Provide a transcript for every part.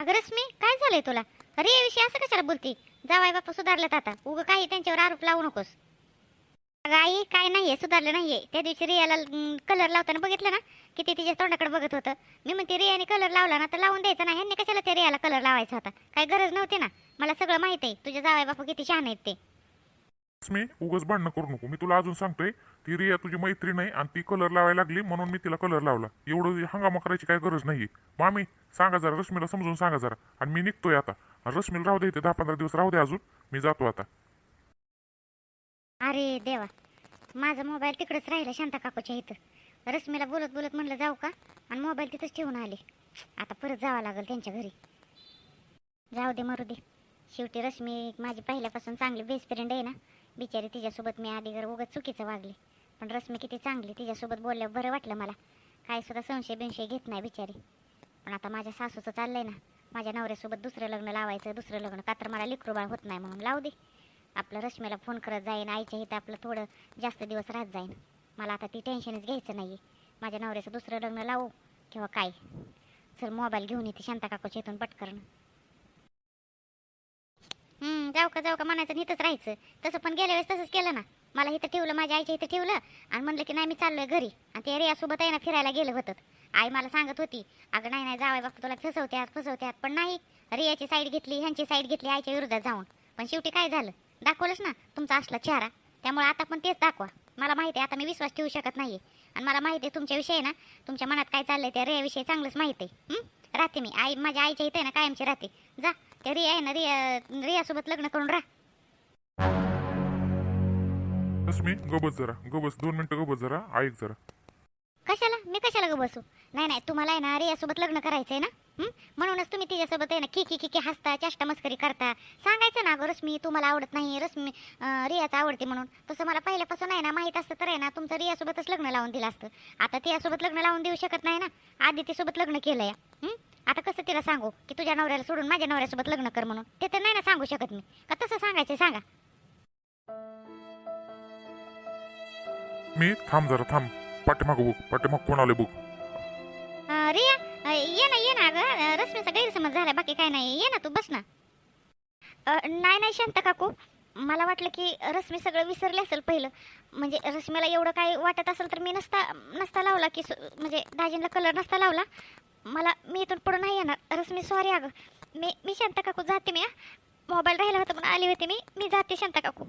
अगं रश्मी काय झालंय तुला? अरे याविषयी असं कशाला बोलती? जावाय बापा सुधारलेत आता. उगं काही त्यांच्यावर आरोप लावू नकोस. अगं आई काय नाहीये सुधारलं नाहीये. त्या दिवशी रियाला कलर लावताना बघितलं ना? किती तिच्या तोंडाकडे बघत होतं. मी म्हणते रियाने कलर लावला ना तर लावून द्यायचा ना. ह्यांनी कशाला त्या रियाला कलर लावायचा होता? काय गरज नव्हती ना? मला सगळं माहीत आहे. तुझ्या जावाय बापा किती छान आहेत ते. मी उगाच भांडणं करू नको. मी तुला अजून सांगतोय ती रिया तुझी मैत्रीण आहे आणि ती कलर लावायला लागली म्हणून मी तिला कलर लावला. एवढं हंगामा करायची काय गरज नाहीये. मामी सांगा जरा रश्मीला समजून सांगा जरा. आणि मी निघतोय आता. आणि रश्मीला राहू दे इथे दहा पंधरा दिवस राहू दे अजून. मी जातो आता. अरे देवा माझा मोबाईल तिकडेच राहिला शांता काकूच्या इथं. रश्मीला बोलत बोलत म्हणलं जाऊ का? आणि मोबाईल तिथंच ठेवून आले. आता परत जावं लागेल त्यांच्या घरी. जाऊ दे मरू दे. शेवटी रश्मी माझी पहिल्यापासून चांगली बेस्ट फ्रेंड आहे ना. बिचारी तिच्यासोबत मी आधी घर उगाच चुकीचं वागले. पण रश्मी किती चांगली तिच्यासोबत बोलल्यावर बरं वाटलं मला. काय सुद्धा संशय बिंशय घेत नाही बिचारी. पण आता माझ्या सासूचं चाललंय ना. माझ्या नवऱ्यासोबत दुसरं लग्न लावायचं दुसरं लग्न. का तर मला लिकरूबाळ होत नाही म्हणून लावू दे. आपलं रश्मीला फोन करत जाईन आईच्या इथं आपलं थोडं जास्त दिवस राहत जाईन. मला आता ती टेन्शनच घ्यायचं नाही माझ्या नवऱ्याचं दुसरं लग्न लावू किंवा काय? चल मोबाईल घेऊन येते शांता काकूच्या इथून पटकरण जाऊ का जाऊ का म्हणायचं नीतच इथंच राहायचं. तसं पण गेल्या वेळेस तसंच केलं ना. मला इथं ठेवलं माझ्या आईच्या इथं ठेवलं. आणि म्हणलं की नाही मी चाललोय घरी. आणि ते रियासोबत आहे ना फिरायला गेलं होतं. आई मला सांगत होती अगं नाही नाही जावाय बापू तुला फसवत्यात फसवत्यात. पण नाही रियाची साईड घेतली ह्यांची साईड घेतली आईच्या विरोधात जाऊन. पण शेवटी काय झालं? दाखवलंच ना तुमचा असला चेहरा. त्यामुळे आता पण तेच दाखवा. मला माहिती आहे आता मी विश्वास ठेवू शकत नाही आणि मला माहिती आहे तुमच्याविषयी ना तुमच्या मनात काय चाललंय त्या रियाविषयी चांगलंच माहिती आहे. राहते मी. आई माझ्या आईच्या इथे आहे ना कायमची राहते. जा त्या रिया आहे ना रिया रियासोबत लग्न करून राहा. रश्मी गोबस जरा गोबस दोन मिनिटं गोबस जरा ऐक जरा. कशाला? मी कशाला ग बसू नाही नाही तुम्हाला आहे ना रियासोबत लग्न करायचंय ना? हं? म्हणूनच तुम्ही तिच्यासोबत आहे ना खिकी खिकी हसता चेष्टा मस्करी करता. सांगायचं ना गं रश्मी तुम्हाला आवडत नाही रश्मी अं, रियाचं आवडते म्हणून. तसं मला पहिल्यापासून आहे ना माहीत असतं तर आहे ना तुमचं रियासोबतच लग्न लावून दिलं असतं. आता तियासोबत लग्न लावून देऊ शकत नाही ना? आधी तिसोबत लग्न केलंय. हं? आता कसं तिला सांगू? की तुझ्या नवऱ्याला सोडून माझ्या नवऱ्यासोबत लग्न कर म्हणून. ते तर नाही ना सांगू शकत मी. का तसं सांगायचं सांगा. मी थांब जरा थांब. पाठीमाग बघ पाठीमाग कोण आले बघ. रिया ये ना ये ना ग रश्मीचा गैरसमज झाला बाकी काय नाही. ये ना तू बस ना. नाही नाही शांत काकू? मला वाटलं की रश्मी सगळं विसरले असेल पहिलं. म्हणजे रश्मीला एवढं काय वाटत असेल तर मी नसता नसता लावला की म्हणजे दाजींना कलर नसता लावला. मला मी इथून पुढं नाही येणार. रश्मी सॉरी अगं. मी मी शांत काकू? जाते मी मोबाईल राहिला होता पण आली होती मी. मी जाते शांत काकू?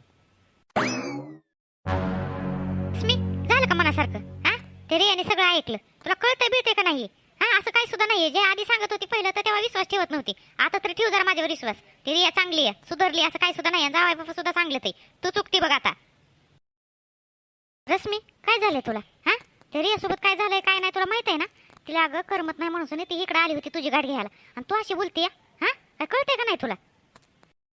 मनासारखं हा? ते याने सगळं ऐकलं. तुला कळतंय बिळतंय का नाही? हा असं काही सुद्धा नाहीये. जे आधी सांगत होती पहिलं तर तेव्हा विश्वास ठेवत नव्हती. आता तरी ठेव जरा माझ्यावर विश्वास. ती रिया चांगली आहे सुधारली असं काही सुद्धा नाही. जावाय बाबा सुद्धा चांगले ते तू चुकती बघ आता. रश्मी काय झालंय तुला? हा? ते रिया सोबत काय झालंय काय नाही तुला माहीत आहे ना? तिला अगं करमत नाही म्हणून ती इकडे आली होती तुझी गाडी घ्यायला. आणि तू अशी बोलते हा? काय कळतंय का नाही तुला?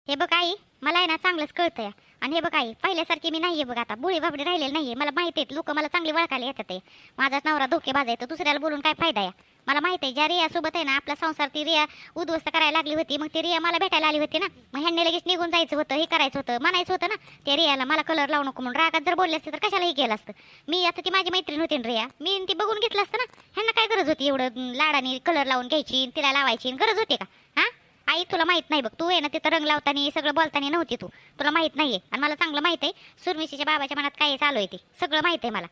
हे बघ आई मला आहे ना चांगलंच कळतंय. आणि हे बघ आई पहिल्यासारखी मी नाहीये बघ आता. बुळी बाबडी राहिलेली नाहीये. मला माहिती आहेत लोक मला चांगली वळखायला येतात माझाच नवरा धोकेबाज आहे तर दुसऱ्याला बोलून काय फायदा आहे मला माहिती आहे ज्या रियासोबत आहे ना आपला संसार ती रिया उद्ध्वस्त करायला लागली होती. मग ती रिया मला भेटायला आली होती ना. मग ह्यांनी लगेच निघून जायचं होतं हे करायचं होतं म्हणायचं होतं ना. त्या रियाला मला कलर लावू नको म्हणून. रागात जर बोलले असते तर कशाला हे केलं असतं? मी आता ती माझी मैत्रीण होती ना रिया. मी ती बघून घेतलं असतं ना. ह्यांना काय गरज होती? एवढं लाडाने कलर लावून घ्यायची तिला लावायची गरज होती का? आई तुला माहीत नाही बघ तू आहे ना तिथं रंग लावताना सगळं बोलताना नव्हती तू. तुला माहीत नाहीये. आणि मला चांगलं माहीत आहे सुरमिशीच्या बाबाच्या मनात काय चालू आहे ते. सगळं माहीत आहे मला.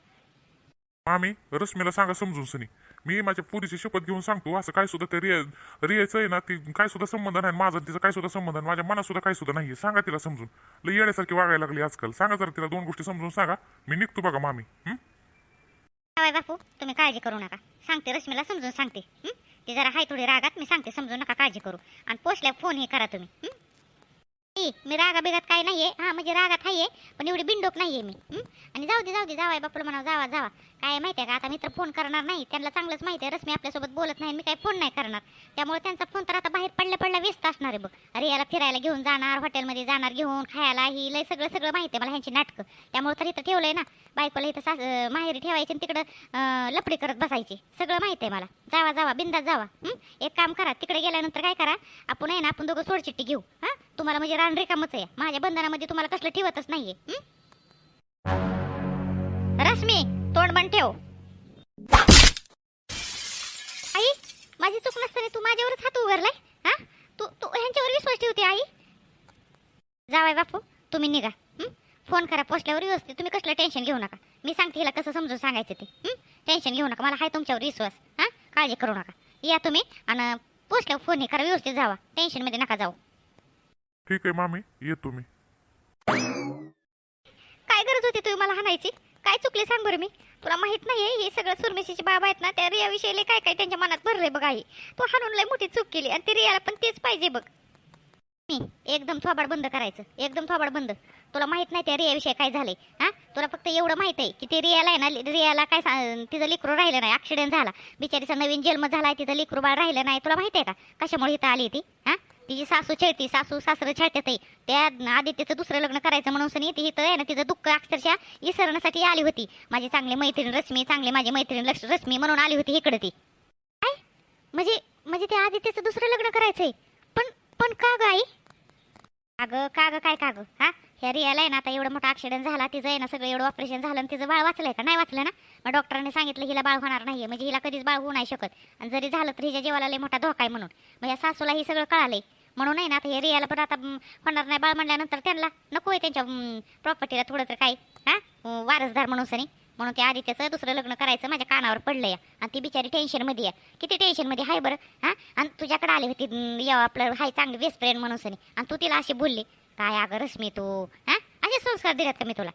मामी रश्मीला सांगा समजून सनी. मी माझ्या पुरीची शपथ घेऊन सांगतो असं काय सुद्धा ते रिया रियाचं आहे ना ती काय सुद्धा संबंध नाही माझा तिचा काय सुद्धा संबंध नाही माझ्या मनात सुद्धा काय सुद्धा नाहीये. सांगा तिला समजून. लई येण्यासारखी वागायला लागली आजकाल. सांगा जरा तिला दोन गोष्टी समजून सांगा. मी निघतो बघा मामी. हं? बापू तुम्ही काळजी करू नका. सांगते रश्मीला समजून सांगते. हं? ती जरा हाय थोडी रागात मी सांगते समजू नका काळजी करू. आणि पोचल्या फोन हे करा तुम्ही ई, मी रागा बिगात काय नाहीये. हा म्हणजे रागात आहे पण एवढी बिंडोक नाहीये मी. हं? आणि जाऊ दे जाऊ दे जावाय बापूला म्हणा जावा जावा. काय माहितीये का आता मी तर फोन करणार नाही. त्यांना चांगलंच माहिती आहे रश्मी आपल्यासोबत बोलत नाही मी काय फोन नाही करणार. त्यामुळे त्यांचा फोन तर आता बाहेर पडल्या पडल्या व्यस्त असणार आहे बघ. अरे याला फिरायला घेऊन जाणार हॉटेलमध्ये जाणार घेऊन खायला ही लय सगळं सगळं माहिती आहे मला ह्यांची नाटकं. त्यामुळे तर इथं ठेवलंय ना बायकोला इथं सास अं, माहेरी ठेवायची आणि तिकडं अं, लपडी करत बसायची. सगळं माहिती आहे मला. जावा जावा बिंदा जावा. हं? एक काम करा तिकडे गेल्यानंतर काय करा आपण आहे ना आपण दोघं सोडचिट्टी घेऊ. हां? तुम्हाला म्हणजे रान रिकामच आहे. माझ्या बंधनामध्ये तुम्हाला कसलं ठेवतच नाहीये. रश्मी तोंड बंद ठेव. आई माझी चूक नसताना तू माझ्यावरच हात उघडलाय? हा? तू तू ह्यांच्यावर विश्वास ठेवते आई? जावाय बापू तुम्ही निघा. फोन करा पोचल्यावर व्यवस्थित तुम्ही कसलं टेन्शन घेऊ नका. मी सांगते हिला कसं समजून सांगायचं ते. टेन्शन घेऊ नका मला आहे तुमच्यावर विश्वास. हां? काळजी करू नका. या तुम्ही आणि पोचल्यावर फोन हे करा व्यवस्थित जावा. टेन्शनमध्ये नका जाऊ. ठीक आहे मामी. येतो मी. काय गरज होती तुम्ही मला हाणायची? काय चुकले सांग बरं मी. तुला माहीत नाहीये हे सगळं सुरमेशीचे बाबा आहेत ना त्या रियाविषयी काय काय त्यांच्या मनात भरले बघ आई. तू हाणून लय मोठी चूक केली आणि ते रियाला पण तेच पाहिजे बघ. मी एकदम थोबाड बंद करायचं. एकदम थोबाड बंद. तुला माहीत नाही त्या रियाविषयी काय झालंय. हा? तुला फक्त एवढं माहीत आहे की ते रियाला आहे ना रियाला काय तिचं लेकरू राहिलं नाही ऍक्सिडेंट झाला. बिचारीचा नवीन जन्म झालाय तिचं लेकरू बाळ राहिलं नाही. तुला माहीत आहे का? कशामुळे इथं आली ती? हा? तिची सासू छेळती सासू सासरं छळतात त्या आदित्यचं दुसरं लग्न करायचं म्हणून सनी ती इथं आहे ना तिचं दुःख अक्षरशः विसरण्यासाठी आली होती. माझी चांगली मैत्रीण रश्मी चांगली माझी मैत्रीण लक्ष रश्मी म्हणून आली होती इकडे ती. काय म्हणजे म्हणजे त्या आदित्यचं दुसरं लग्न करायचंय. पण पण का ग आई? अगं का ग काय का गं? हा? ह्या रियाला आहे ना आता एवढं मोठा ऍक्सिडेंट झाला तिचं आहे ना सगळं एवढं ऑपरेशन झालं आणि तिचं बाळ वाचलंय का? नाही वाचलं ना? मग डॉक्टरांनी सांगितलं हिला बाळ होणार नाही म्हणजे हिला कधीच बाळ होऊ नाही शकत. आणि जरी झालं तर हिच्या जीवाला लय मोठा धोका आहे म्हणून. मग या सासूला हे सगळं कळालंय. म्हणून आहे ना आता हे रियाला पण आता होणार नाही बाळ म्हणल्यानंतर त्यांना नको आहे त्यांच्या प्रॉपर्टीला थोडं तर काही. हा? वारसदार म्हणून सनी. म्हणून त्या आदित्यचं दुसरं लग्न करायचं माझ्या कानावर पडलंय. आणि ती बिचारी टेन्शनमध्ये आहे. किती टेन्शनमध्ये आहे बरं? हा? आणि तुझ्याकडे आली होती अं, या आपलं हाय चांगली बेस्ट फ्रेंड म्हणून सनी. आणि तू तिला अशी बोलली काय अगं रश्मी तू? हा? असे संस्कार दिलेत का मी तुला?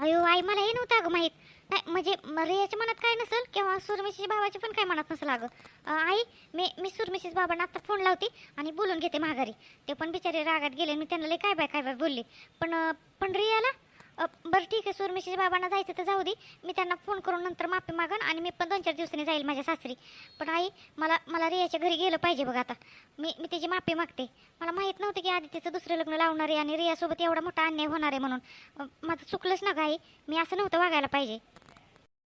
अयो आई मला हे नव्हतं अगं माहीत. नाही म्हणजे रियाच्या मनात काय नसेल किंवा सुरमेशीच्या बाबाची पण काय मनात नसेल अगं? आई मी मी सुरमेशीच्या बाबांना आता फोन लावते आणि बोलून घेते माघारी. ते पण बिचारे रागात गेले मी त्यांना लय काय बाय काय बाय बोलले. पण पण रियाला बरं ठीक आहे सुरमेशीच्या बाबांना जायचं तर जाऊ दे. मी त्यांना फोन करून नंतर माफी मागन आणि मी पण दोन चार दिवसांनी जाईल माझ्या सासरी. पण आई मला मला रियाच्या घरी गेलं पाहिजे बघ आता. मी मी त्याची माफी मागते. मला माहीत नव्हतं की आधी तिचं दुसरं लग्न लावणार आहे आणि रियासोबत एवढा मोठा अन्याय होणार आहे म्हणून. माझं चुकलंच ना गाई मी असं नव्हतं वागायला पाहिजे.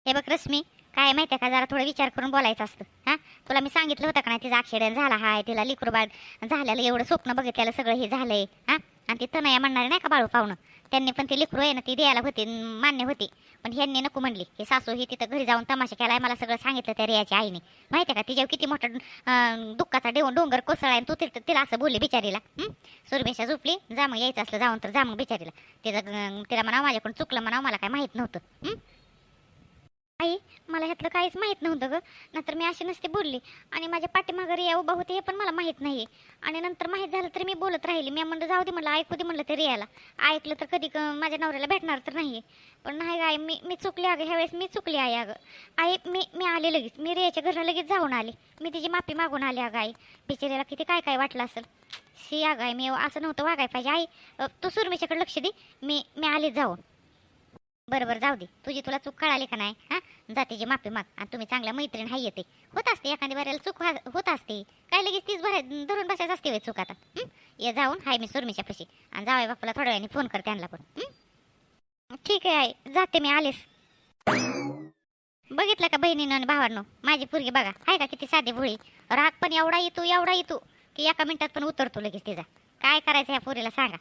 हे बघ रश्मी काय माहिती आहे का? जरा थोडं विचार करून बोलायचं असतं. हां? तुला मी सांगितलं होतं का नाही तिचा ॲक्सिडेंट झाला हाय तिला लिकरूबाळ झालेलं एवढं स्वप्न बघितलेलं सगळं हे झालं आहे हां? आणि ती तनया म्हणणारे नाही का बाळू पाहुणं? त्यांनी पण ती लेकरू आहे ना ती द्यायला होती मान्य होती. पण ह्यांनी नको म्हणली. हे सासू ही तिथं घरी जाऊन तमाशा केलाय मला सगळं सांगितलं त्या रियाच्या आईने. माहिती आहे का तिच्यावर किती मोठा दुःखाचा डेवून डोंगर कोसळा आणि तू तिथं तिला असं बोलली बिचारीला. सुरमेशा झोपली जा मग यायचं असलं जाऊन तर जा मग बिचारीला. तिचं तिला म्हणावं माझ्याकडून चुकलं म्हणावं मला काय माहीत नव्हतं. आई मला ह्यातलं काहीच माहीत नव्हतं गं. नंतर मी अशी नसते बोलली. आणि माझ्या पाठीमागं रिया उभा होते हे पण मला माहीत नाही आणि नंतर माहीत झालं तर मी बोलत राहिली. मी म्हणलं जाऊ दे म्हणलं ऐकू दे म्हणलं ते रियाला. ऐकलं तर कधी क- माझ्या नवऱ्याला भेटणार तर नाही पण नाही आई मी मी चुकली अगं. ह्यावेळेस मी चुकली आहे अगं. आई मी मी आले लगेच. मी रियाच्या घरला लगेच जाऊन आले. मी तिची माफी मागून आली अगं आई. बिचारीला किती काय काय वाटलं असेल. शी अगं आई मी असं नव्हतं वागायला पाहिजे. आई तू सुरमेच्याकडे लक्ष दे. मी मी आले जाऊन. बरं बरं जाऊ दे. तुझी तुला चूक कळाली का नाही? हा? जा तिची माफी माग. आणि तुम्ही चांगल्या मैत्रीण हाय येते. होत असते एखाद्या बऱ्याला चूक होत असते. काय लगेच तीच बरं धरून बसायचं असते होय चूक आता. ये जाऊन. हाय मी सुरमीच्या पशी. आणि जावय बापूला थोड्या वेळाने फोन कर त्यांना पण. ठीक आहे आई. जाते मी आलेस. बघितलं का बहिणीनं आणि भावांनो? माझी पोरगी बघा. आहे का किती साधी भोळी? राग पण एवढा येतो एवढा येतो की एका मिनिटात पण उतरतो लगेच तिचा. काय करायचं ह्या पोरीला सांगा.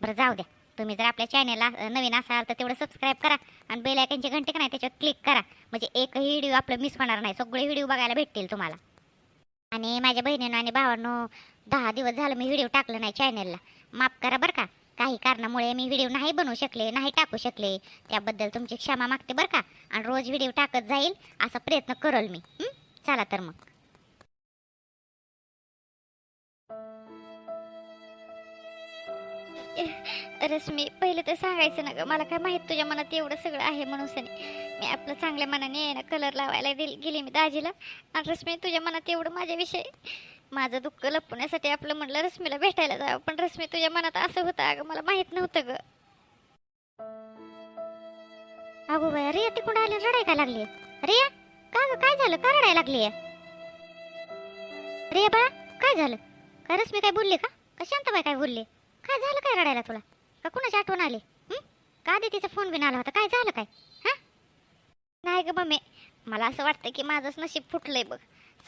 बरं जाऊ द्या. तुम्ही जर आपल्या चॅनेलला नवीन असाल तर तेवढं सबस्क्राईब करा आणि बेल आयकनची घंटे का नाही त्याच्यावर क्लिक करा. म्हणजे एकही व्हिडिओ आपलं मिस होणार नाही सगळे व्हिडिओ बघायला भेटतील तुम्हाला. आणि माझ्या बहिणीनं आणि भावांनो दहा दिवस झालं मी व्हिडिओ टाकलं नाही चॅनेलला माफ करा बरं का. काही कारणामुळे मी व्हिडिओ नाही बनवू शकले नाही टाकू शकले. त्याबद्दल तुमची क्षमा मागते बरं का. आणि रोज व्हिडिओ टाकत जाईल असा प्रयत्न करल मी. चला तर मग. रश्मी पहिलं तर सांगायचं ना ग मला काय माहीत तुझ्या मनात एवढं सगळं आहे म्हणून सनी. मी आपलं चांगल्या मनाने आहे ना कलर लावायला दिल गेली मी दाजीला. आणि रश्मी तुझ्या मनात एवढं माझ्याविषयी माझं दुःख लपवण्यासाठी आपलं म्हटलं रश्मीला भेटायला जावं. पण रश्मी तुझ्या मनात असं होतं अगं मला माहीत नव्हतं गं. अगो बाय रिया तिकडून आली रडाय का लागली. रिया का गं काय झालं? का रडायला लागली? रिया बाळा काय झालं? काय रश्मी काय बोलली का? शांत बाय काय बोलली? काय झालं काय रडायला तुला? का कुणाची आठवण आली? का आधी तिचा फोन बिन आला होता? काय झालं काय? हां? नाही ग मम्मी. मला असं वाटतं की माझंच नशीब फुटलंय बघ.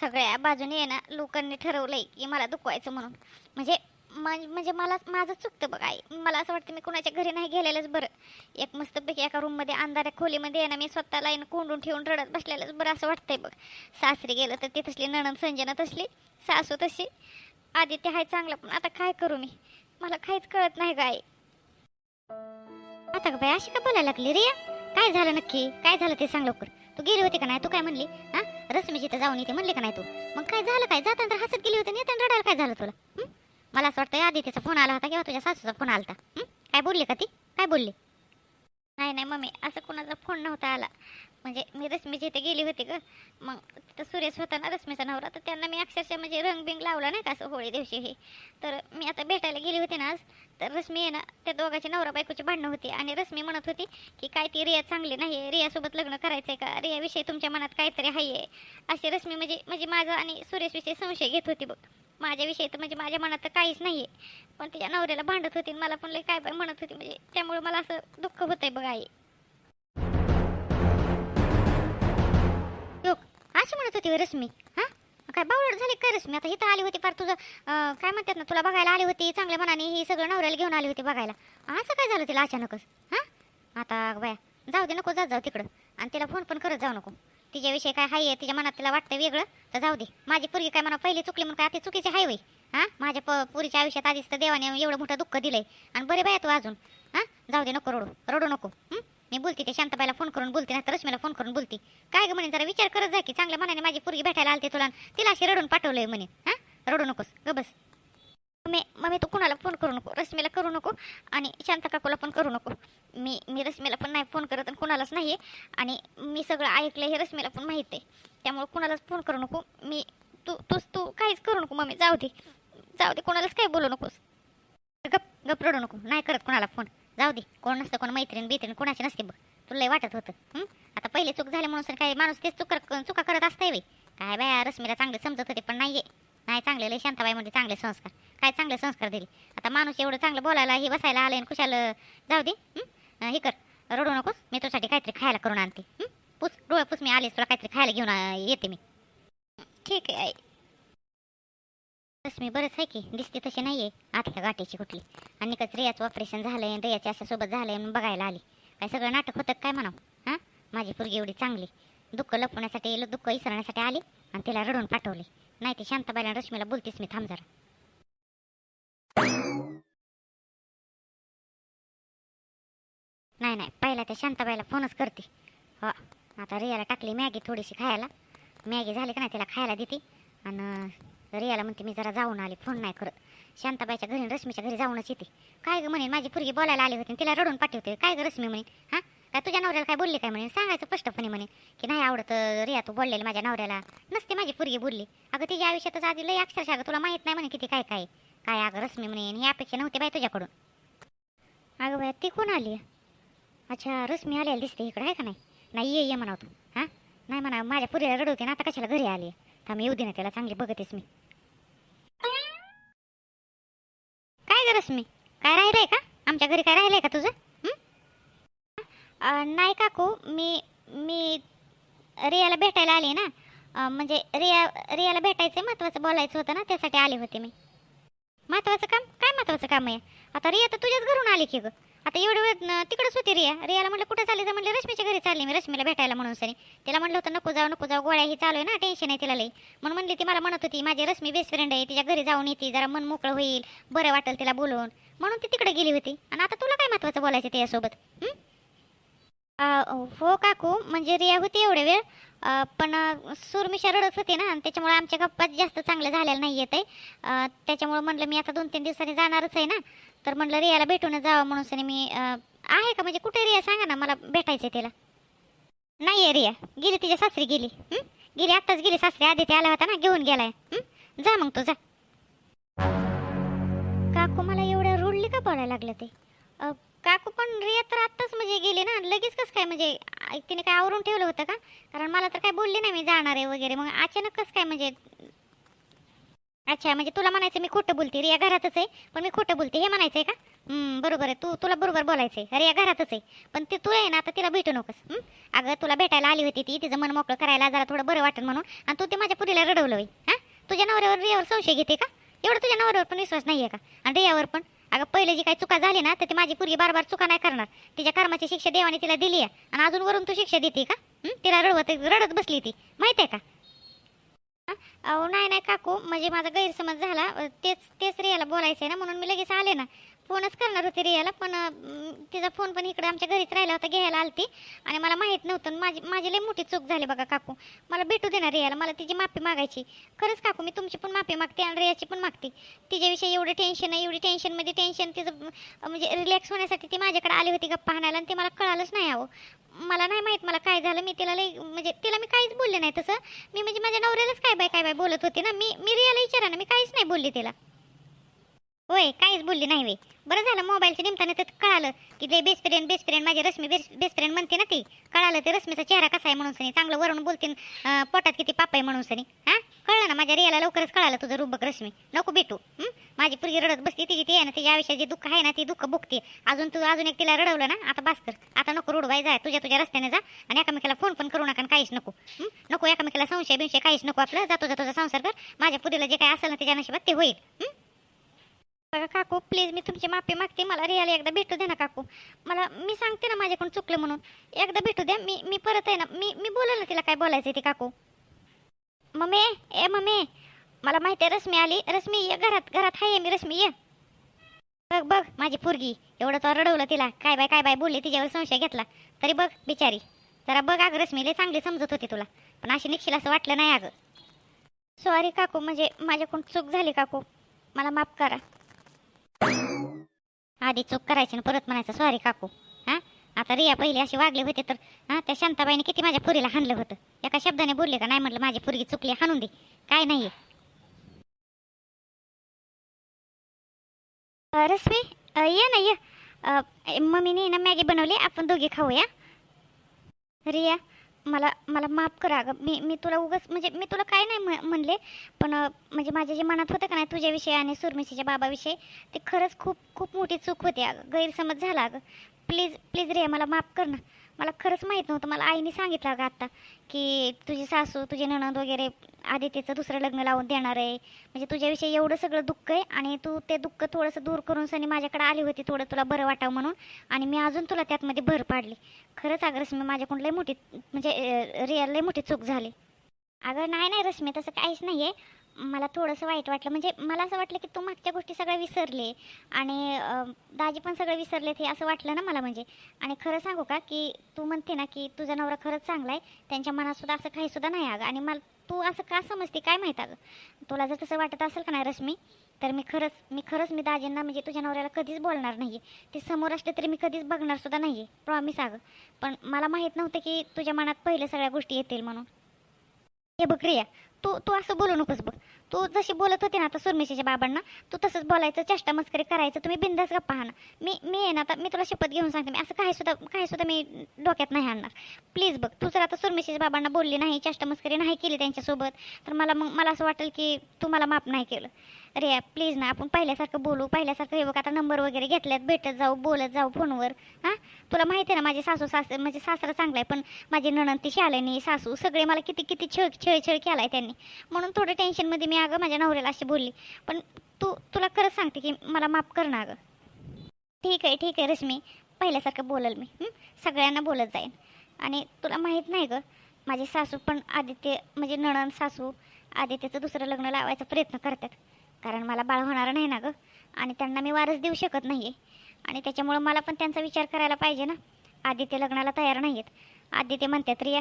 सगळ्या बाजूने आहे ना लोकांनी ठरवलंय की मला दुखवायचं म्हणून. म्हणजे म्हणजे मला माझं चुकतं बघ आई. मला असं वाटतं मी कुणाच्या घरी नाही गेलेलंच बरं. एक मस्तपैकी एका रूममध्ये अंधाऱ्या खोलीमध्ये आहे ना मी स्वतःला येणं कोंडून ठेवून रडत बसलेलंच बरं असं वाटतंय बघ. सासरी गेलं तर ती तसली नणंद संजना तसली सासू तशी. आदित्य हाय चांगलं पण आता काय करू मी? मला काहीच कळत नाही काय आता का बाई अशी का बोलायला लागली रिया काय झालं नक्की? काय झालं ते सांग लवकर. तू गेली होती का नाही? तू काय म्हणली? हा? रश्मीची तर जाऊन येते म्हणली का नाही तू? मग काय झालं काय? जाताना तर हसत गेली होती आणि येताना रडायला काय झालं तुला? मला असं वाटतं आधी तिचा फोन आला होता किंवा तुझ्या सासूचा फोन आला होता. काय बोलली का ती? काय बोलली? नाही नाही मम्मी असं कोणाचा फोन नव्हता आला. म्हणजे मी रश्मीची इथे गेली होती ग. मग तिथं सुरेश होता ना रश्मीचा नवरा तर त्यांना मी अक्षरशः म्हणजे रंगबिंग लावला नाही का असं होळी दिवशी हे. तर मी आता भेटायला गेली होती ना आज तर रश्मी आहे ना त्या दोघाची नवरा बायकोची भांडणं होती. आणि रश्मी म्हणत होती की काय ती रिया चांगली नाही आहे रियासोबत लग्न करायचं आहे का? रियाविषयी तुमच्या मनात काहीतरी आहे अशी रश्मी म्हणजे म्हणजे माझा आणि सुरेशविषयी संशय घेत होती बघ. माझ्याविषयी तर म्हणजे माझ्या मनात तर काहीच नाही आहे पण तिच्या नवऱ्याला भांडत होती आणि मला पण लय काय बाय म्हणत होती. म्हणजे त्यामुळे मला असं दुःख होतंय बघ आई. अशी म्हणत होती रश्मी. हां? काय बावळट झाली काय रश्मी? आता इथं आली होती फार तुझं काय म्हणतात ना तुला बघायला आली होती चांगल्या मनाने ही सगळं नवऱ्याला घेऊन आली होती बघायला. असं काय झालं तिला अचानकच? हां? आता बाया जाऊ दे नको जात जाऊ तिकडं. आणि तिला फोन पण करत जाऊ नको. तिच्याविषयी काय हाय आहे तिच्या मनात तिला वाटतं वेगळं तर जाऊ दे. माझी पोरगी काय म्हणा पहिली चुकली म्हणून काय आता चुकीचे हाय वय हां? माझ्या प पुरीच्या आयुष्यात आधीच तर देवाने एवढं मोठं दुःख दिलंय. आणि बरे बाया तू अजून. हां? जाऊ दे नको रडू. रडू नको. हं? मी बोलते ते शांताबाईला फोन करून बोलते नाही तर रश्मीला फोन करून बोलते. काय ग म्हणे जरा विचार करत जा की चांगल्या मनाने माझी पोरगी भेटायला आलते तुला. तिला अशी रडून पाठवलंय म्हणे. हा? रडू नकोस. ग बस. मम्मी मम्मी तू कुणाला फोन करू नको? रश्मीला करू नको आणि शांता काकूला पण करू नको. मी मी रश्मीला पण नाही फोन करत आणि कुणालाच नाही आणि मी सगळं ऐकलं हे रश्मीला पण माहीत आहे. त्यामुळे कुणालाच फोन करू नको. मी तू तूच तू काहीच करू नको मम्मी. जाऊ दे. जाऊ दे कोणालाच काही बोलू नकोस. गप गप रडू नको. नाही करत कोणाला फोन जाऊ दे कोण नसतं कोण मैत्रीण बित्रीण कोणाची नसते बघ. तुला वाटत होतं आता पहिले चूक झाली म्हणून सर काय माणूस तेच चुकर चुका करत असतंय बाई. काय बाया रश्मीला चांगले समजत होते पण नाही नाही चांगले लय शांताबाई म्हणजे चांगले संस्कार. काय चांगले संस्कार दिले? आता माणूस एवढं चांगलं बोलायला हे बसायला आलं आणि कुशाल जाऊ दे हे? कर रडू नकोस मी तुझ्यासाठी काहीतरी खायला करून आणते पूस पुस डोळे पुस मी आलीस तुला काहीतरी खायला घेऊन येते मी. ठीक आहे रश्मी बरंच आहे की दिसते तशी नाहीये. आतल्या गाठीची कुठली. आणि कच रियाचं ऑपरेशन झालंय आणि रियाच्या अशा सोबत झालंय म्हणून बघायला आली. काय सगळं नाटक होतं काय म्हणावं? हां? माझी पोरगी एवढी चांगली. दुःख लपवण्यासाठी दुःख विसरण्यासाठी आली आणि तिला रडून पाठवले. नाही ती शांताबाईला आणि रश्मीला बोलतेस मी थांब जरा. नाही नाही. पहिला त्या शांताबाईला फोनच करते. हो. आता रियाला टाकली मॅगी थोडीशी खायला. मॅगी झाली का नाही तिला खायला देते. आणि रियाला म्हणते मी जरा जाऊन आले फोन नाही करत. शांताबाईच्या घरी रश्मीच्या घरी जाऊनच येते. काय ग म्हणे माझी पुरगी बोलायला आली होती तिला रडून पाठवते काय ग रश्मी म्हणे? हां? काय तुझ्या नवऱ्याला काय बोलली काय म्हणे? सांगायचं स्पष्टपणे म्हणे की नाही आवडत रिया तू बोललेली माझ्या नवऱ्याला. नसते माझी पोरगी बोलली. अगं तिच्या आयुष्यातच आधी लई अक्षरशः अगं तुला माहीत नाही म्हणे किती काय काय. काय अगं रश्मी म्हणे आणि ही अपेक्षा नव्हती बाई तुझ्याकडून. अगं बाय ती कोण आली? अच्छा रश्मी आलेली दिसते इकडे आहे का नाही? नाही ये ये म्हणाव तू. हां? नाही म्हणा माझ्या पुरीला रडवते ना आता कशाला घरी आली? थांब येऊ दे ना त्याला चांगली बघतेस मी. काय मी. रश्मी काय राहिलंय का? आमच्या घरी काय राहिलंय का तुझं? नाही काकू मी मी रियाला भेटायला आली ना. म्हणजे रिया रियाला भेटायचं महत्त्वाचं बोलायचं होतं ना त्यासाठी आले होते मी. महत्त्वाचं काम काय महत्त्वाचं काम आहे? आता रिया तर तुझ्याच घरून आली की गं. आता एवढं वेळ तिकडंच होती रिया. रियाला म्हटलं कुठं चालली? तर म्हणलं रश्मीच्या घरी चालली मी रश्मीला भेटायला म्हणून सरी. तिला म्हटलं होतं नको जाऊ नको जाऊ गोळ्या ही चालू आहे ना टेन्शन आहे तिला लई. म्हणून म्हणली ती मला म्हणत होती माझी रश्मी बेस्ट फ्रेंड आहे तिच्या घरी जाऊन येते जरा मन मोकळं होईल बरं वाटेल तिला बोलून. म्हणून ती तिकडे गेली होती. आणि आता तुला काय महत्त्वाचं बोलायचं त्यासोबत हो? काकू म्हणजे रिया होती एवढे वेळ पण सुरमिशा रडत होती ना आणि त्याच्यामुळे आमच्या गप्पात जास्त चांगल्या झालेल्या नाही येत आहे. त्याच्यामुळे म्हणलं मी आता दोन तीन दिवसांनी जाणारच आहे ना. तर म्हणलं रियाला भेटून जावं म्हणून सनी मी आहे का? म्हणजे कुठे रिया? सांगा ना मला भेटायचं तिला. नाही आहे रिया. गेली तिच्या सासरी गेली. गेली आत्ताच गेली सासरी. आधी ते आला होता ना घेऊन गेलाय. जा मग तू जा. काकू मला एवढं रुडली का बोलायला लागलं ते? काकू पण रिया तर आत्ताच म्हणजे गेली ना. लगेच कसं काय म्हणजे तिने काय आवरून ठेवलं होतं का? कारण मला तर काय बोलली नाही मी जाणार आहे वगैरे. मग अचानक कसं काय म्हणजे अच्छा म्हणजे तुला म्हणायचं मी खोटं बोलते रिया घरातच आहे पण मी खोटं बोलते हे म्हणायचं आहे का बरोबर आहे तू तुला बरोबर बोलायचं आहे रिया घरातच आहे पण ते तू आहे ना आता तिला भेटू नकोस अगं तुला भेटायला आली होती ती तिचं मन मोकळं करायला जरा थोडं बरं वाटेल म्हणून आणि तू ते माझ्या पुरीला रडवलं होई हां? तुझ्या नवऱ्यावर रियावर संशय घेते का? एवढं तुझ्या नवऱ्यावर पण विश्वास नाही आहे का? आणि रियावर पण? अगं पहिले जी काही चुका झाली ना तर ती माझी पुरगी बार बार चुका नाही करणार तिच्या कर्माची शिक्षा देवाने तिला दिली आहे आणि अजून वरून तू शिक्षा देते का? तिला रडवत रडत बसली ती माहिती आहे का? अहो नाही नाही काकू. म्हणजे माझा गैरसमज झाला. तेच तेच रियाला बोलायचं आहे ना म्हणून मी लगेच आले ना. फोनच करणार होते रियाला पण तिचा फोन पण इकडे आमच्या घरीच राहिला होता घ्यायला आलती. आणि मला माहीत नव्हतं माझी माझी लई मोठी चूक झाली बघा काकू. मला भेटू देणार रियाला मला तिची माफी मागायची. खरंच काकू मी तुमची पण माफी मागते आणि रियाची पण मागते. तिच्याविषयी एवढं टेन्शन आहे एवढी टेन्शनमध्ये टेन्शन तिचं म्हणजे रिलॅक्स होण्यासाठी ती माझ्याकडे आली होती गप्पा हाणायला आणि ते मला कळालंच नाही हवं मला नाही माहीत मला काय झालं मी तिला लई म्हणजे तिला मी काहीच बोलले नाही तसं. मी म्हणजे माझ्या नवऱ्यालाच काय बाय काय बाय बोलत होते ना. मी मी रियाला विचारा ना मी काहीच नाही बोलली तिला. होय काहीच बोलली नाही वे बरं झालं मोबाईलच्या निमताने तर कळालं की जे बेस्ट फ्रेंड बेस्ट फ्रेंड माझी रश्मी बेस्ट बेस्ट फ्रेंड म्हणते ना ती कळालं ते रश्मीचा चेहरा कसा आहे म्हणून सनी चांगलं वरून बोलते पोटात किती पाप आहे म्हणून सनी. हां? कळलं ना माझ्या रियाला लवकरच कळालं तुझं रुबक रश्मी. नको भेटू माझी पुरगी रडत बसते तिची ती आहे ना तिच्या आयुष्यात जे दुःख आहे ना ती दुःख बुकते अजून तू अजून एक तिला रडवलं ना आता बास कर. आता नको रुडवाय जा तुझ्या तुझ्या रस्त्याने जा आणि एकामेकाला फोन पण करू नका आणि काहीच नको नको एकामेकाला संशय बिंशय काहीच नको आपलं. जातो तुझा तुझा संसार कर. माझ्या पुरीला जे काय असेल ना त्याच्या नशिबात ते होईल बघा काकू? प्लीज मी तुमची माफी मागते. मला रियाला एकदा भेटू दे ना काकू. मला मी सांगते ना माझ्याकडून चुकलं म्हणून. एकदा भेटू द्या. मी मी परत आहे ना. मी मी बोलेल ना तिला काय बोलायचं ते काकू. मम्मी ए मम्मी. मला माहिती आहे रश्मी आली. रश्मी ये घरात घरात आहे मी रश्मी ये. बघ बघ माझी पोरगी. एवढं तर रडवलं तिला. काय बाय काय बाय बोलली तिच्यावर संशय घेतला. तरी बघ बिचारी. जरा बघ अगं रश्मी लई चांगली समजत होती तुला. पण अशी निघशील असं वाटलं नाही अगं. सॉरी काकू म्हणजे माझ्याकडून चूक झाली काकू. मला माफ करा. आधी चूक करायची ना परत म्हणायचं सॉरी काकू. हां? आता रिया पहिले अशी वागली होते तर हां? त्या शांताबाईने किती माझ्या पुरीला हाणलं होतं. एका शब्दाने बोलले का नाही म्हटलं माझी पुरगी चुकली हाणून दे. काय नाहीये. रश्मी ये ना ये. मम्मीने ना मॅगी बनवली आपण दोघे खाऊया. रिया मला मला माफ करा अगं. मी मी तुला उगाच म्हणजे मी तुला काय नाही म्हणले पण म्हणजे माझ्या जे मनात होतं का नाही तुझ्याविषयी आणि सुरमिशीच्या बाबाविषयी ते खरंच खूप खूप मोठी चूक होती अगं. गैरसमज झाला अगं. प्लीज प्लीज रे मला माफ कर ना. मला खरंच माहीत नव्हतं. मला आईने सांगितलं अगं आत्ता की तुझी सासू तुझे नणंद वगैरे आदित्यचं दुसरं लग्न लावून देणार आहे. म्हणजे तुझ्याविषयी एवढं सगळं दुःख आहे आणि तू ते दुःख थोडंसं दूर करून सनी माझ्याकडे आली होती थोडं तुला बरं वाटावं म्हणून आणि मी अजून तुला त्यातमध्ये भर पाडली. खरंच अगं रश्मी माझ्याकडून लय मोठी म्हणजे रिअल लय मोठी चूक झाली. अगं नाही नाही रश्मी तसं काहीच नाही आहे मला थोडंसं वाईट वाटलं. म्हणजे मला असं वाटलं की तू मागच्या गोष्टी सगळ्या विसरले आणि दाजी पण सगळं विसरलेत हे असं वाटलं ना मला म्हणजे. आणि खरं सांगू का की तू म्हणते ना की तुझा नवरा खरंच चांगला आहे. त्यांच्या मनात सुद्धा असं काही सुद्धा नाही अगं. आणि मला तू असं का समजते? काय माहीत अगं? तुला जर तसं वाटत असेल का नाही रश्मी तर मी खरंच मी खरंच मी दाजींना म्हणजे तुझ्या नवऱ्याला कधीच बोलणार नाही ते समोर असले तरी मी कधीच बघणार सुद्धा नाही आहे प्रॉमिस अगं. पण मला माहीत नव्हतं की तुझ्या मनात पहिले सगळ्या गोष्टी येतील म्हणून. हे बघ रिया. तू तू असं बोलू नकोस बघ. तू जशी बोलत होती ना आता सुरमेशीच्या बाबांना तू तसंच बोलायचं चेष्टा मस्करी करायचं तुम्ही बिंदास गप्पा ना मी मी आहे ना आता मी तुला शपथ घेऊन सांगते मी असं काही सुद्धा काही सुद्धा मी डोक्यात नाही आणणार. प्लीज बघ तू जर आता सुरमेशीच्या बाबांना बोलली नाही चेष्टा मस्करी नाही केली त्यांच्यासोबत तर मला मग मला असं वाटेल की तू मला माफ नाही केलं. अरे प्लीज ना आपण पहिल्यासारखं बोलू पहिल्यासारखं हे बघ आता नंबर वगैरे घेतल्यात भेटत जाऊ बोलत जाऊ फोनवर. हां? तुला माहिती आहे ना माझे सासू सासरे म्हणजे सासरा चांगला आहे पण माझी नणंद ती शालेनी सासू सगळे मला किती किती छळ छळ छळ केला आहे त्यांनी. म्हणून थोडं टेन्शनमध्ये मी अगं माझ्या नवऱ्याला अशी बोलली पण तू तुला खरंच सांगते की मला माफ कर ना अगं ठीक आहे ठीक आहे रश्मी पहिल्यासारखं बोलल मी सगळ्यांना बोलत जाईन. आणि तुला माहीत नाही गं माझे सासू पण आदित्य म्हणजे नणन सासू आदित्यचं दुसरं लग्न लावायचा प्रयत्न करतात. कारण मला बाळ होणार नाही ना गं आणि त्यांना मी वारस देऊ शकत नाही आहे आणि त्याच्यामुळं मला पण त्यांचा विचार करायला पाहिजे ना. आदित्य लग्नाला तयार नाही आहेत आदित्य म्हणतात रिया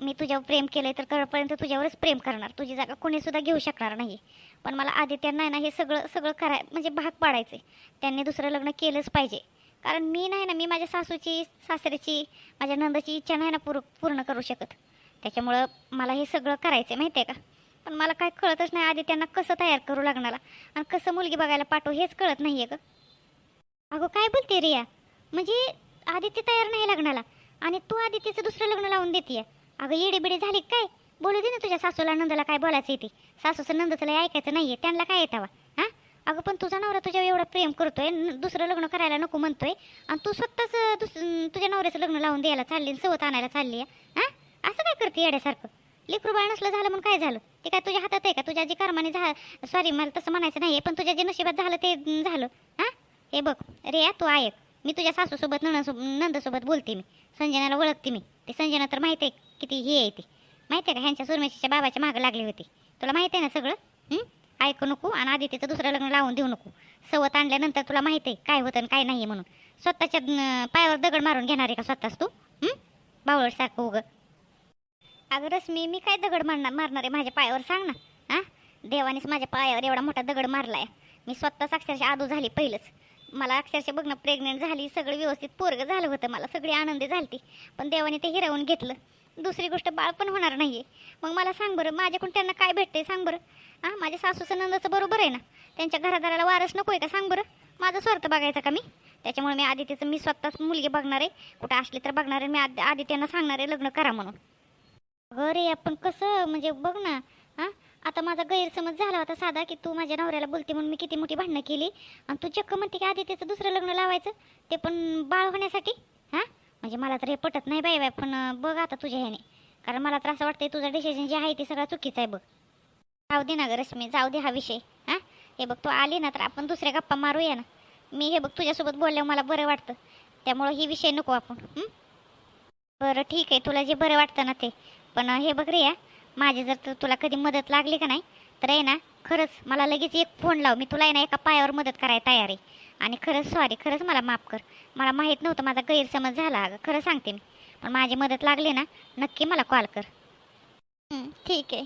मी तुझ्यावर प्रेम केलंय तर कळपर्यंत तुझ्यावरच प्रेम करणार. तुझी जागा कोणीसुद्धा घेऊ शकणार नाही. पण मला आदित्यांना आहे ना हे सगळं सगळं कराय म्हणजे भाग पाडायचं त्यांनी दुसरं लग्न केलंच पाहिजे. कारण मी नाही ना मी माझ्या सासूची सासऱ्याची माझ्या नंदाची इच्छा नाही ना पूर पूर्ण करू शकत. त्याच्यामुळं मला हे सगळं करायचं आहे माहिती आहे का? पण मला काय कळतच नाही आदित्यांना कसं तयार करू लागणार आणि कसं मुलगी बघायला पाठवू हेच कळत नाही आहे का अगं काय बोलते रिया? म्हणजे आदित्य तयार नाही लग्नाला. आणि तू आदित्यचं दुसरं लग्न लावून देते अगं येडी बिडी झाली काय? बोलू दे ना तुझ्या सासूला नंदला काय बोलायचं येते सासूचं नंदचं लय ऐकायचं नाहीये त्यांना काय येतावा हां? अगं पण तुझा नवरा तुझ्या एवढा प्रेम करतोय दुसरं लग्न करायला नको म्हणतोय आणि तू स्वतःच दुस तुझ्या नवऱ्याचं लग्न लावून द्यायला चालली सवत आणायला चालली हां? असं काय करते येड्यासारखं? लेकरू बाळ नसलं झालं म्हणून काय झालं? ते काय तुझ्या हातात आहे का? तुझ्या जे कर्माने झा सॉरी मला तसं म्हणायचं नाही आहे पण तुझ्या जे नशिबात झालं ते झालं हां? हे बघ रिया तू ऐक मी तुझ्या सासूसोबत नणसोबत नंदसोबत बोलते मी संजनाला ओळखते मी ते संजना तर माहिती आहे. किती ही आहे ती. माहिती आहे का? ह्यांच्या सुरमेशीच्या बाबाच्या मागं लागली होती. तुला माहिती आहे ना सगळं? ऐकू नको आणि आधी तिचं दुसरं लग्न लावून देऊ नको. सवत आणल्यानंतर तुला माहिती आहे काय होतं आणि काय नाही म्हणून. स्वतःच्या पायावर दगड मारून घेणार आहे का स्वतःच तू? बावळ सारखं उगं. अगं रश्मी मी काय दगड मारणार मारणार आहे माझ्या पायावर? सांग ना. हां? देवानेच माझ्या पायावर एवढा मोठा दगड मारला आहे मी स्वतःच अक्षरशः आदू झाली पहिलंच. मला अक्षरशः बघणं प्रेग्नंट प्रेग्नेंट झाली सगळं व्यवस्थित पोरगं झालं होतं मला सगळी आनंदी झालती. पण देवाने ते हिरावून घेतलं. दुसरी गोष्ट बाळ पण होणार नाही आहे मग मला सांग बरं माझ्याकडून त्यांना काय भेटतंय सांग बरं. हां माझ्या सासूचं नंदाचं बरोबर आहे ना? त्यांच्या घरादाराला वारस नको आहे का सांग बरं? माझा स्वार्थ बघायचा का मी? त्याच्यामुळे मी आदित्यचं मी स्वतःच मुलगी बघणार आहे. कुठं असली तर बघणार आहे. मी आदि आदित्यांना सांगणार आहे लग्न करा म्हणून. अगं रे आपण कसं म्हणजे बघ ना हां आता माझा गैरसमज झाला होता साधा की तू माझ्या नवऱ्याला बोलते म्हणून मी किती मोठी भांडणं केली. आणि तू चक्क म्हणते की आदित्यचं दुसरं लग्न लावायचं ते पण बाळ होण्यासाठी? म्हणजे मला तर हे पटत नाही बाई बाई पण बघ आता तुझ्या ह्याने. कारण मला तर असं वाटतंय तुझं डिसिजन जे आहे ते सगळं चुकीचं आहे बघ. जाऊ दे ना ग रश्मी जाऊ दे हा विषय हां? हे बघ तू आली ना तर आपण दुसऱ्या गप्पा मारूया ना. मी हे बघ तुझ्यासोबत बोलल्यावर मला बरं वाटतं. त्यामुळं ही विषय नको आपण बरं ठीक आहे. तुला जे बरं वाटतं ना ते. पण हे बघ रे माझी जर तर तुला कधी मदत लागली का नाही तर आहे ना खरंच मला लगेच एक फोन लाव. मी तुला आहे ना एका पायावर मदत करायला तयार आहे. आणि खरंच सॉरी खरंच मला माफ कर. मला माहीत नव्हतं माझा गैरसमज झाला अगं खरं सांगते मी. पण माझी मदत लागली ना नक्की मला कॉल कर. ठीक आहे.